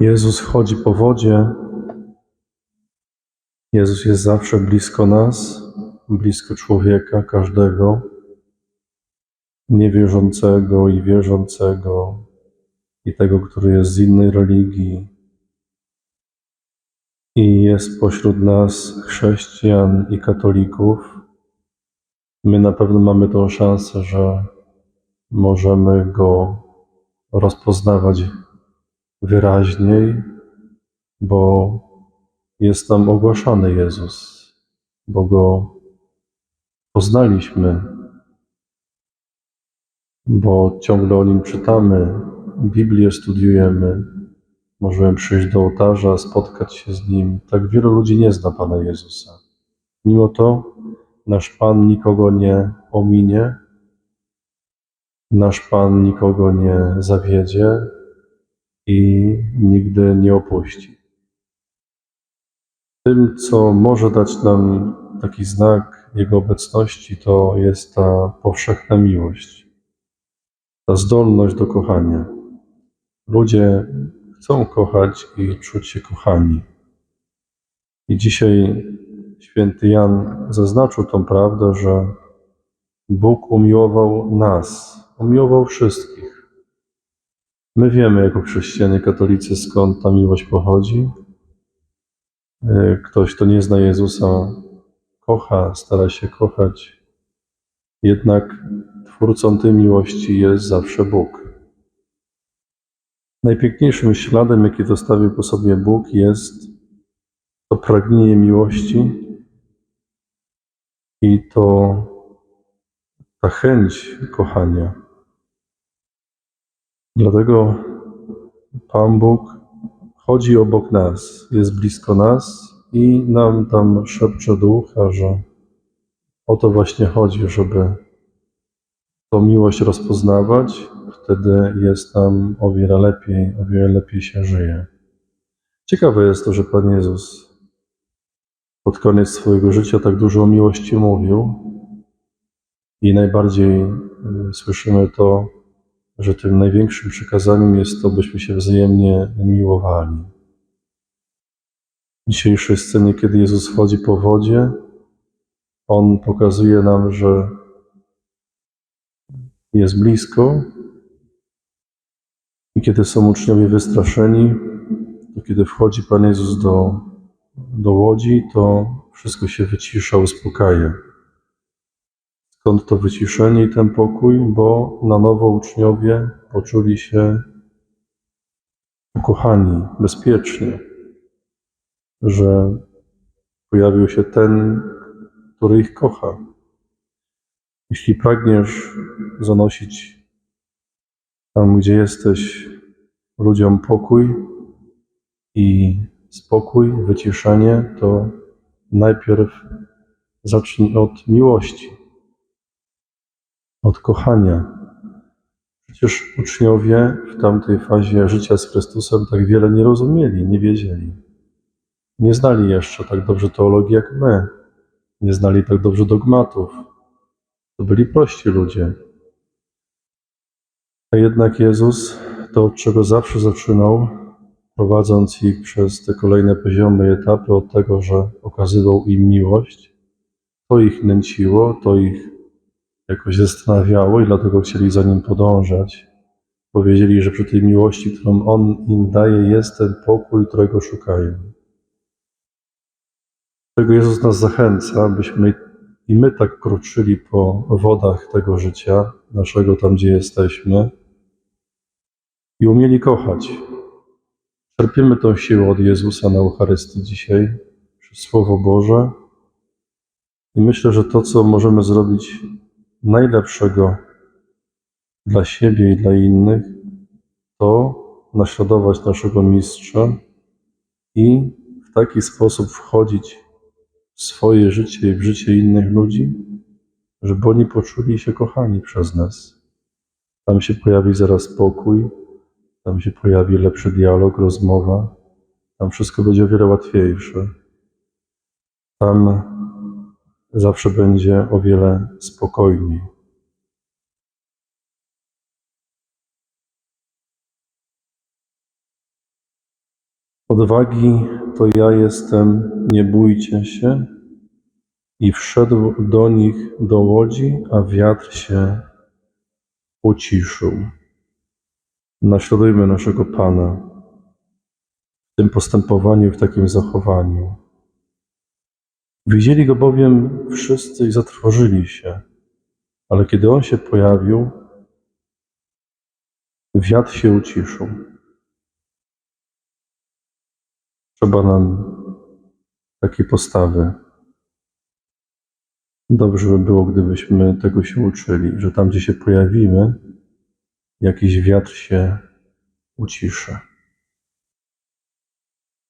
Jezus chodzi po wodzie. Jezus jest zawsze blisko nas, blisko człowieka, każdego, niewierzącego i wierzącego, i tego, który jest z innej religii. I jest pośród nas chrześcijan i katolików. My na pewno mamy tą szansę, że możemy go rozpoznawać wyraźniej, bo jest nam ogłaszany Jezus, bo go poznaliśmy, bo ciągle o nim czytamy, Biblię studiujemy, możemy przyjść do ołtarza, spotkać się z nim. Tak wielu ludzi nie zna Pana Jezusa. Mimo to nasz Pan nikogo nie ominie, nasz Pan nikogo nie zawiedzie i nigdy nie opuści. Tym, co może dać nam taki znak Jego obecności, to jest ta powszechna miłość, ta zdolność do kochania. Ludzie chcą kochać i czuć się kochani. I dzisiaj święty Jan zaznaczył tą prawdę, że Bóg umiłował nas, umiłował wszystkich. My wiemy, jako chrześcijanie katolicy, skąd ta miłość pochodzi. E, Ktoś, kto nie zna Jezusa, kocha, stara się kochać. Jednak twórcą tej miłości jest zawsze Bóg. Najpiękniejszym śladem, jaki zostawił po sobie Bóg, jest to pragnienie miłości i to ta chęć kochania. Dlatego Pan Bóg chodzi obok nas, jest blisko nas i nam tam szepcze do ucha, że o to właśnie chodzi, żeby tą miłość rozpoznawać, wtedy jest nam o wiele lepiej, o wiele lepiej się żyje. Ciekawe jest to, że Pan Jezus pod koniec swojego życia tak dużo o miłości mówił i najbardziej y, słyszymy to, że tym największym przykazaniem jest to, byśmy się wzajemnie miłowali. W dzisiejszej scenie, kiedy Jezus chodzi po wodzie, On pokazuje nam, że jest blisko i kiedy są uczniowie wystraszeni, to kiedy wchodzi Pan Jezus do, do łodzi, to wszystko się wycisza, uspokaja. Skąd to wyciszenie i ten pokój? Bo na nowo uczniowie poczuli się ukochani, bezpiecznie, że pojawił się ten, który ich kocha. Jeśli pragniesz zanosić tam, gdzie jesteś, ludziom pokój i spokój, wyciszenie, to najpierw zacznij od miłości, od kochania. Przecież uczniowie w tamtej fazie życia z Chrystusem tak wiele nie rozumieli, nie wiedzieli. Nie znali jeszcze tak dobrze teologii jak my, nie znali tak dobrze dogmatów. To byli prości ludzie. A jednak Jezus to, od czego zawsze zaczynał, prowadząc ich przez te kolejne poziomy, etapy, od tego, że okazywał im miłość, to ich nęciło, to ich jakoś zastanawiało i dlatego chcieli za nim podążać. Powiedzieli, że przy tej miłości, którą On im daje, jest ten pokój, którego szukają. Dlatego Jezus nas zachęca, abyśmy i my tak kroczyli po wodach tego życia, naszego tam, gdzie jesteśmy, i umieli kochać. Czerpiemy tą siłę od Jezusa na Eucharystii dzisiaj, przez Słowo Boże. I myślę, że to, co możemy zrobić najlepszego dla siebie i dla innych, to naśladować naszego Mistrza i w taki sposób wchodzić w swoje życie i w życie innych ludzi, żeby oni poczuli się kochani przez nas. Tam się pojawi zaraz spokój, tam się pojawi lepszy dialog, rozmowa, tam wszystko będzie o wiele łatwiejsze. Tam zawsze będzie o wiele spokojniej. Odwagi to ja jestem, nie bójcie się. I wszedł do nich do łodzi, a wiatr się uciszył. Naśladujmy naszego Pana w tym postępowaniu, w takim zachowaniu. Widzieli go bowiem wszyscy i zatrwożyli się, ale kiedy on się pojawił, wiatr się uciszył. Trzeba nam takiej postawy. Dobrze by było, gdybyśmy tego się uczyli, że tam, gdzie się pojawimy, jakiś wiatr się uciszy.